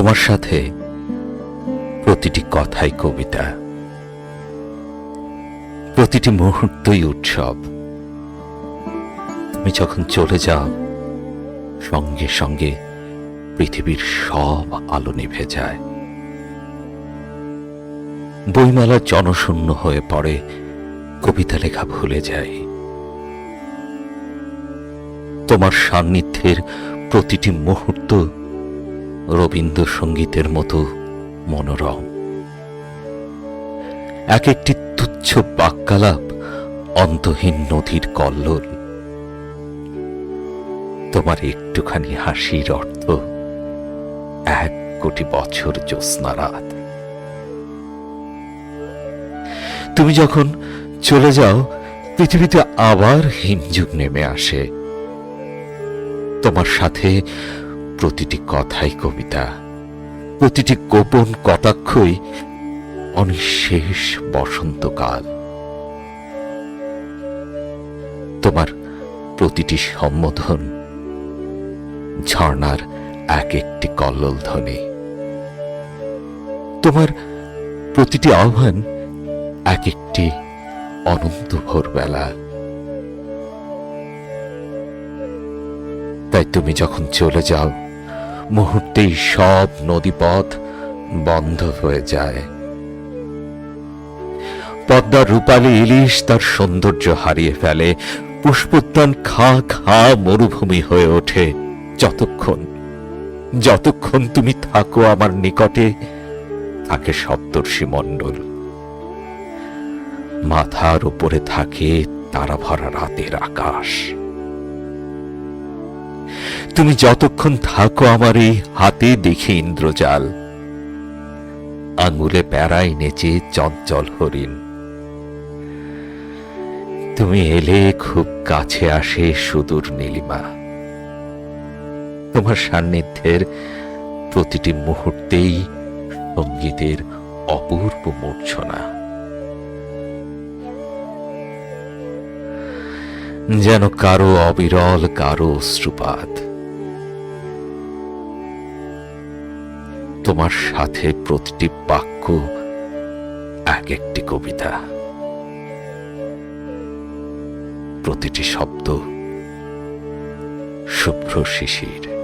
তোমার সাথে প্রতিটি কথাই কবিতা। প্রতিটি মুহূর্তই উৎসব। তুমি যখন চলে যাও, সঙ্গে সঙ্গে পৃথিবীর সব আলো নিভে যায়। বইমেলা জনশূন্য হয়ে পড়ে, কবিতা লেখা ভুলে যাই। তোমার সান্নিধ্যের প্রতিটি মুহূর্ত রবীন্দ্রসঙ্গীতের মতো মনোরম। এক একটি তুচ্ছ বাক্যালাপ অন্তহীন নদীর কল্লোল। তোমার একটুখানি হাসির অর্থ এক কোটি বছর জ্যোৎস্না রাত। তুমি যখন চলে যাও, পৃথিবীতে আবার হিমযুগ নেমে আসে। তোমার সাথে প্রতিটি কথাই কবিতা, প্রতিটি গোপন কটাক্ষই অনিঃশেষ বসন্তকাল। তোমার প্রতিটি সম্বোধন ঝর্ণার এক একটি কল্লোল ধ্বনি। তোমার প্রতিটি আহ্বান এক একটি অনন্ত ভোরবেলা। তাই তুমি যখন চলে যাও মুহূর্তেই সব নদীপথ বন্ধ হয়ে যায়। পদ্মার রূপালী ইলিশ তার সৌন্দর্য হারিয়ে ফেলে। পুষ্পোদ্যান খা খা মরুভূমি হয়ে ওঠে। যতক্ষণ যতক্ষণ তুমি থাকো আমার নিকটে থাকে সপ্তর্ষি মণ্ডল। মাথার উপরে থাকে তারা ভরা রাতের আকাশ। তুমি যতক্ষণ থাকো আমার এই হাতে দেখি ইন্দ্রজাল। আঙুলে প্যারাই নেচে চঞ্চল হরিণ। তুমি এলে খুব কাছে আসে সুদূর নীলিমা। তোমার সান্নিধ্যের প্রতিটি মুহূর্তেই সঙ্গীতের অপূর্ব মূর্ছনা। যেন কারও অবিরল, কারও অশ্রুপাত। তোমার সাথে প্রতিটি বাক্য এক একটি কবিতা। প্রতিটি শব্দ শুভ্র শিশির।